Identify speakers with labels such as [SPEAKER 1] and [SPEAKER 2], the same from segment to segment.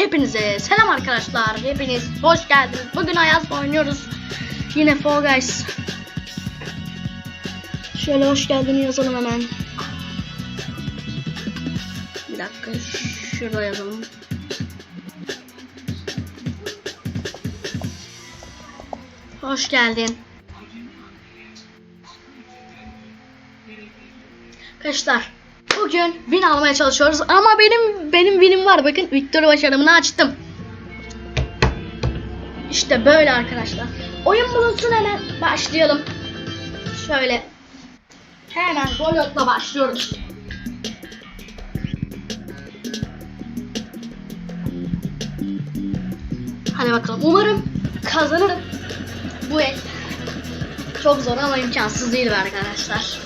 [SPEAKER 1] Hepinize selam arkadaşlar. Hepiniz hoş geldiniz. Bugün Ayaz'la oynuyoruz. Yine Fall Guys. Şöyle hoş geldin yazalım hemen. Bir dakika şurada yazalım. Hoş geldin. Arkadaşlar bugün win almaya çalışıyoruz ama benim benim win'im var bakın Victory başarımını açtım. İşte böyle arkadaşlar. Oyun bulunsun hemen başlayalım. Şöyle hemen Golot'la başlıyoruz. Hadi bakalım. Umarım kazanırım. Bu el çok zor ama imkansız değil arkadaşlar.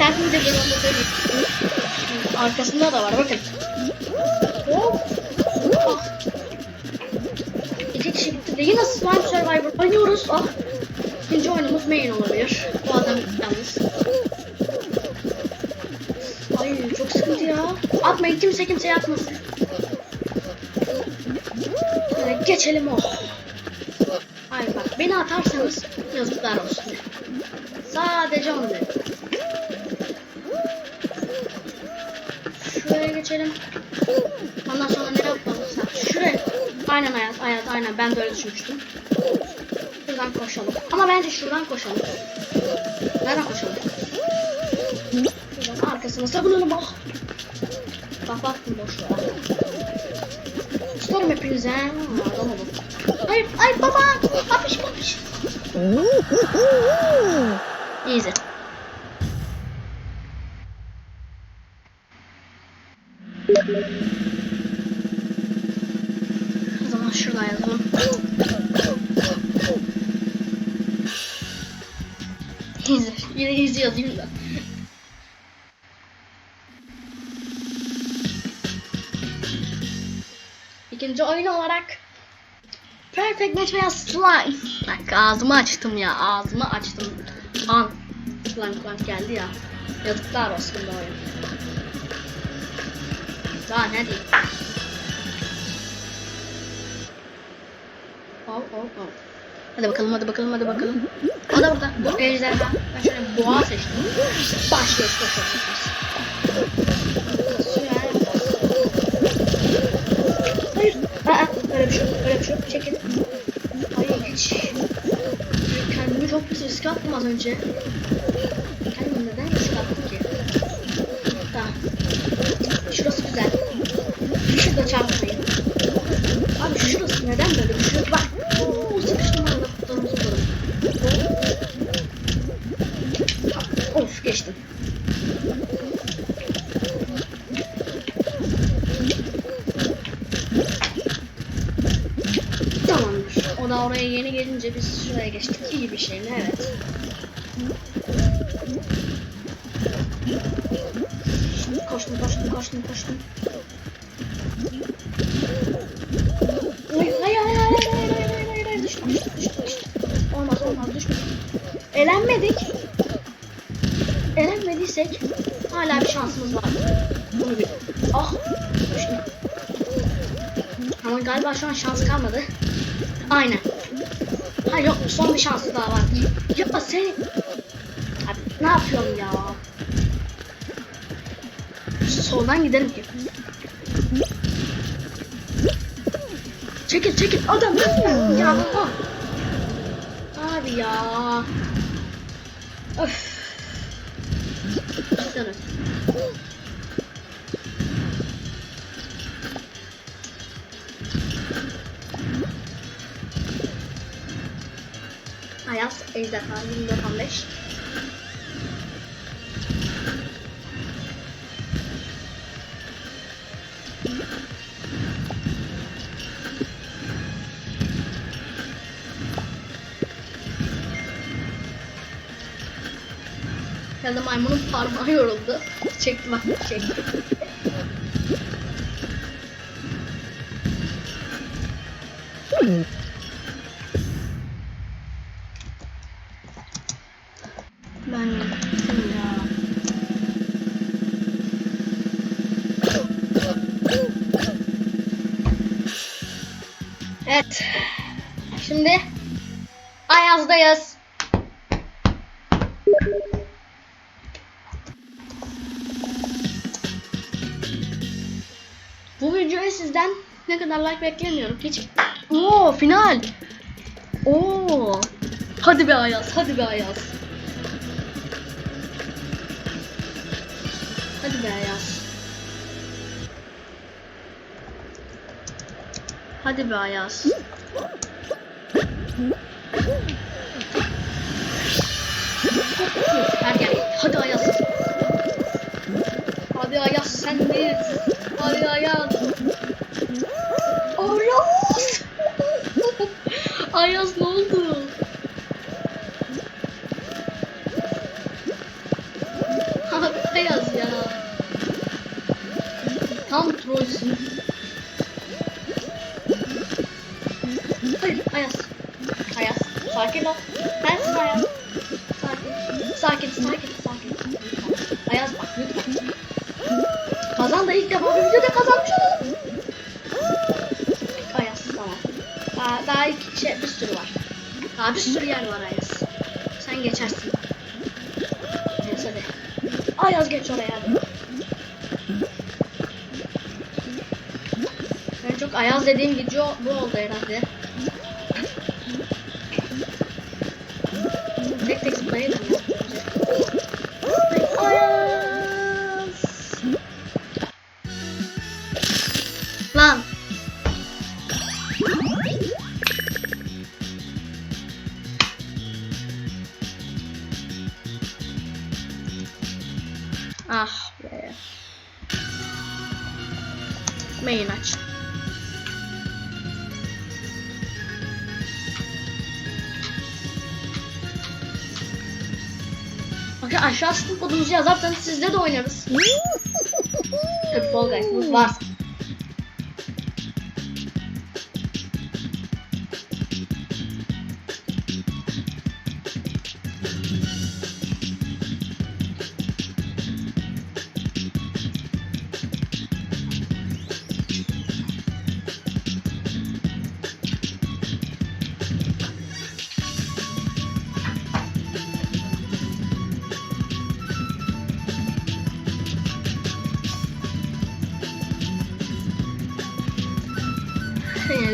[SPEAKER 1] Ben şimdi bir onu söyleyeyim. Arkasında da var bakın. Hop. Ah. İki kişi gitti de yine Slime Survivor oynuyoruz. Ah. İkinci oyunumuz main olabilir. Bu adam yalnız. Ay çok sıkıntı ya. Atmayın kimse kimseye atmasın. Şöyle geçelim oh. Hayır bak beni atarsanız yazıklar olsun. Sadece onu dedim. Geçelim. Ondan sonra nereye sen? Şuraya. Aynen hayat, hayat, aynen. Ben de öyle düşünmüştüm. Şuradan koşalım. Ama bence şuradan koşalım. Nereden koşalım? Şuradan arkasına sakınalım. Oh. Kapattım boşluğa. Tutarım hepinize. Ha, adam olun. Hayır, hayır baba. Papiş papiş. Easy. O zaman şuradan yazalım. Easy. Yine easy yazayım da. İkinci oyun olarak Perfect Match veya Slime. Bak ağzımı açtım ya ağzımı açtım. An. Slime Plant geldi ya. Yazıklar olsun bu oyun. Daha ne diyeyim. Oh oh oh. Hadi bakalım hadi bakalım hadi bakalım. O da burada. Bu ejderha. Ben şöyle boğa seçtim. Başlıyoruz koşuyoruz. Hayır. Aa, öyle bir şey yok. Öyle bir şey yok. Çekil. Hayır hiç. Kendimi çok pis riske attım az önce. Kendimi neden riske gelince biz şuraya geçtik. İyi bir şey mi? Evet. Koştum koştum koştum koştum. Hayır hayır hayır hayır hayır hayır hayır hayır düştüm düştüm düştüm düştüm. Olmaz olmaz düştüm. Elenmedik. Elenmediysek hala bir şansımız var. Ah düştüm. Ama galiba şu an şans kalmadı. Aynen. Yok son bir şansı daha var. Ya sen... Abi ne yapıyorum ya? Soldan gidelim ki. Çekil çekil adam ya. Abi ya. Öf. Cidden öf. Ayaz Ejderha 2415 Ya da maymunun parmağı yoruldu. Çekti bak çekti. Ben videoya sizden ne kadar like beklemiyorum. Hiç. Oo final. Oo. Hadi be Ayaz, hadi be Ayaz. Hadi be Ayaz. Hadi be Ayaz. Hadi Ayaz. Hadi Ayaz sendeyiz. Hadi Ayaz. Ayaz. Ayaz ne oldu? Abi Ayaz ya. Tam trollsün. Hayır Ayaz. Ayaz. Sakin ol. Sensin Ayaz. Sakin. Sakin, sakin, sakin. Ayaz bak lütfen. Kazan da ilk defa bir videoda kazanmış olalım. Ayaz tamam. Daha, daha iki şey, bir sürü var. Daha bir sürü yer var Ayaz. Sen geçersin. Ayaz hadi. Ayaz geç oraya çok Ayaz dediğim video bu oldu herhalde. Tek tek zıplayalım ya. Ayaz. Ah be. Main aç. Aşağı sınıf kodumuzu yazarsanız sizle de oynarız. Fall Guys'ımız varsa.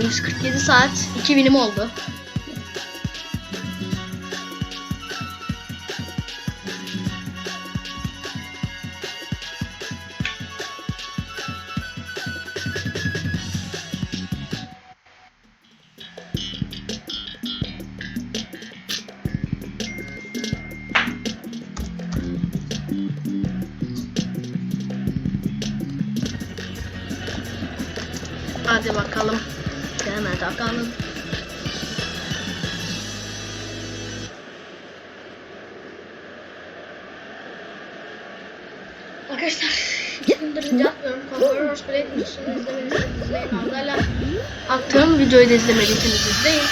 [SPEAKER 1] 147 saat 2000'im oldu. Hadi bakalım. Demet Akan'ın. Arkadaşlar atmıyorum. Conqueror Horseplay videosunu izlemediyseniz izleyin. Arda'yla attığım videoyu da izlemediyseniz izleyin.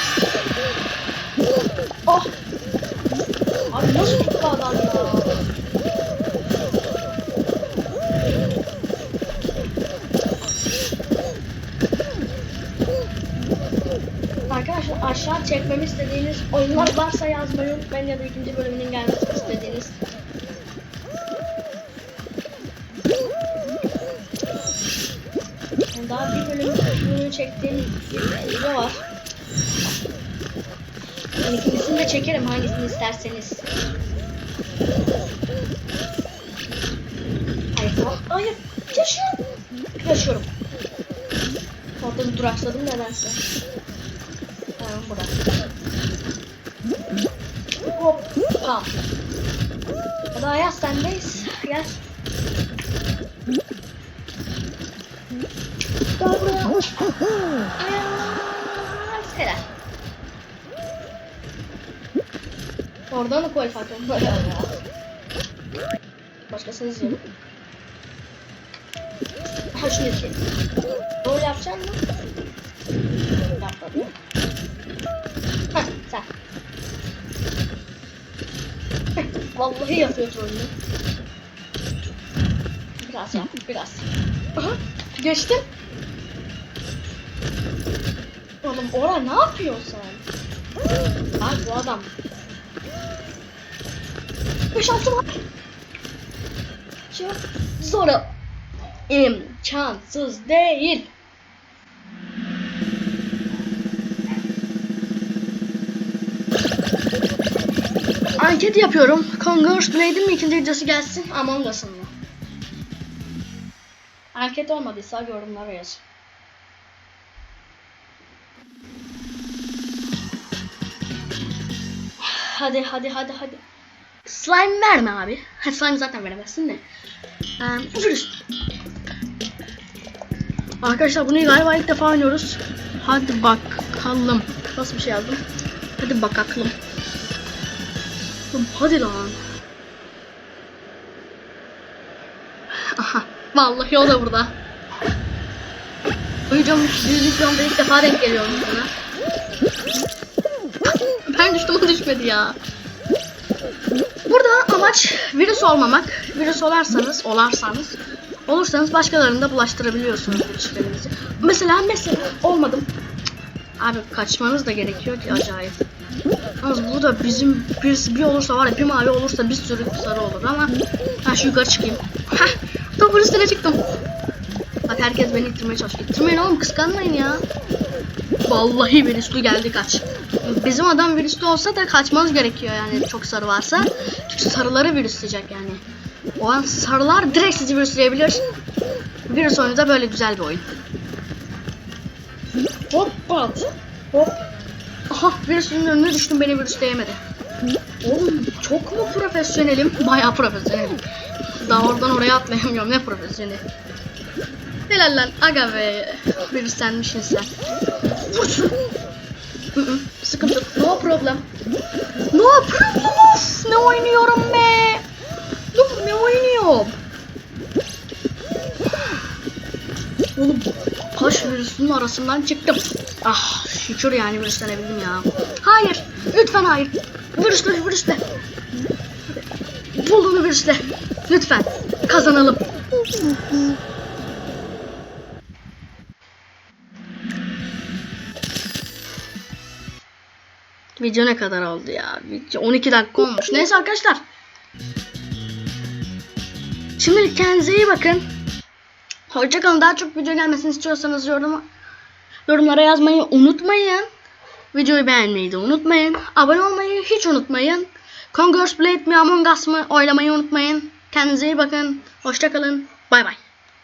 [SPEAKER 1] Oh! Abi nasıl tuttu adam ya? Arkadaşlar aşağı çekmemi istediğiniz oyunlar varsa yazmayı unutmayın ya da ikinci bölümünün gelmesini istediğiniz. Yani daha bir bölümünü çektiğim bir var. Yani ikincisini de çekerim hangisini isterseniz. Hayır tamam. Hayır. Yaşıyorum. Yaşıyorum. Orada bir duraksadım nedense. Tamam bırak. Hop. Pam. Hadi Ayaz sendeyiz. Gel. Ayaz. Helal. Oradan da gol farkı var ya. Başkasını izleyelim. Ha şunu izleyelim. Gol yapacak Heh, sen. Heh, vallahi yapıyoruz oyunu. Biraz yap, biraz. Aha, geçtim. Oğlum ora ne yapıyorsun sen? Lan bu adam. 5 6 var. Sonra imkansız değil. Anket yapıyorum. Converse Blade'in ikinci videosu gelsin? Among Us'ın mı? Anket olmadıysa yorumlara yaz. Hadi hadi hadi hadi. Slime verme abi. Slime zaten veremezsin de. Ee. Arkadaşlar bunu galiba ilk defa oynuyoruz. Hadi bakalım. Nasıl bir şey yazdım? Hadi bakalım. Oğlum hadi lan. Aha. Vallahi o da burada. Uyuyacağım. Yüz videomda ilk defa denk geliyorum sana. Ben düştüm o düşmedi ya. Burada amaç virüs olmamak. Virüs olarsanız, olarsanız, olursanız başkalarını da bulaştırabiliyorsunuz virüslerinizi. Mesela mesela olmadım. Abi kaçmanız da gerekiyor ki acayip. Yalnız burada bizim birisi bir olursa var ya bir mavi olursa bir sürü sarı olur ama ben şu yukarı çıkayım. Heh, tam üstüne çıktım. Bak herkes beni ittirmeye çalışıyor. İttirmeyin oğlum kıskanmayın ya. Vallahi virüslü geldi kaç. Bizim adam virüslü olsa da kaçmanız gerekiyor yani çok sarı varsa. Çünkü sarıları virüsleyecek yani. O an sarılar direkt sizi virüsleyebilir. Virüs oyunu da böyle güzel bir oyun. Hoppa. Hop. Aha virüsün önüne düştüm beni virüsleyemedi. Oğlum çok mu profesyonelim? Bayağı profesyonelim. Daha oradan oraya atlayamıyorum ne profesyonel. Helal lan aga be. Virüslenmişsin sen. Sıkıntı. No problem. No problem. Of, ne oynuyorum be. Virüsünün arasından çıktım. Ah şükür yani virüslenebildim ya. Hayır. Lütfen hayır. Virüsle virüsle. Bulduğunu virüsle. Lütfen. Kazanalım. Video ne kadar oldu ya? Video 12 dakika olmuş. Neyse arkadaşlar. Şimdi kendinize iyi bakın. Hoşçakalın. Daha çok video gelmesini istiyorsanız yoruma, yorumlara yazmayı unutmayın. Videoyu beğenmeyi de unutmayın. Abone olmayı hiç unutmayın. Converse Blade mi Among Us mı oylamayı unutmayın. Kendinize iyi bakın. Hoşçakalın. Bay bay.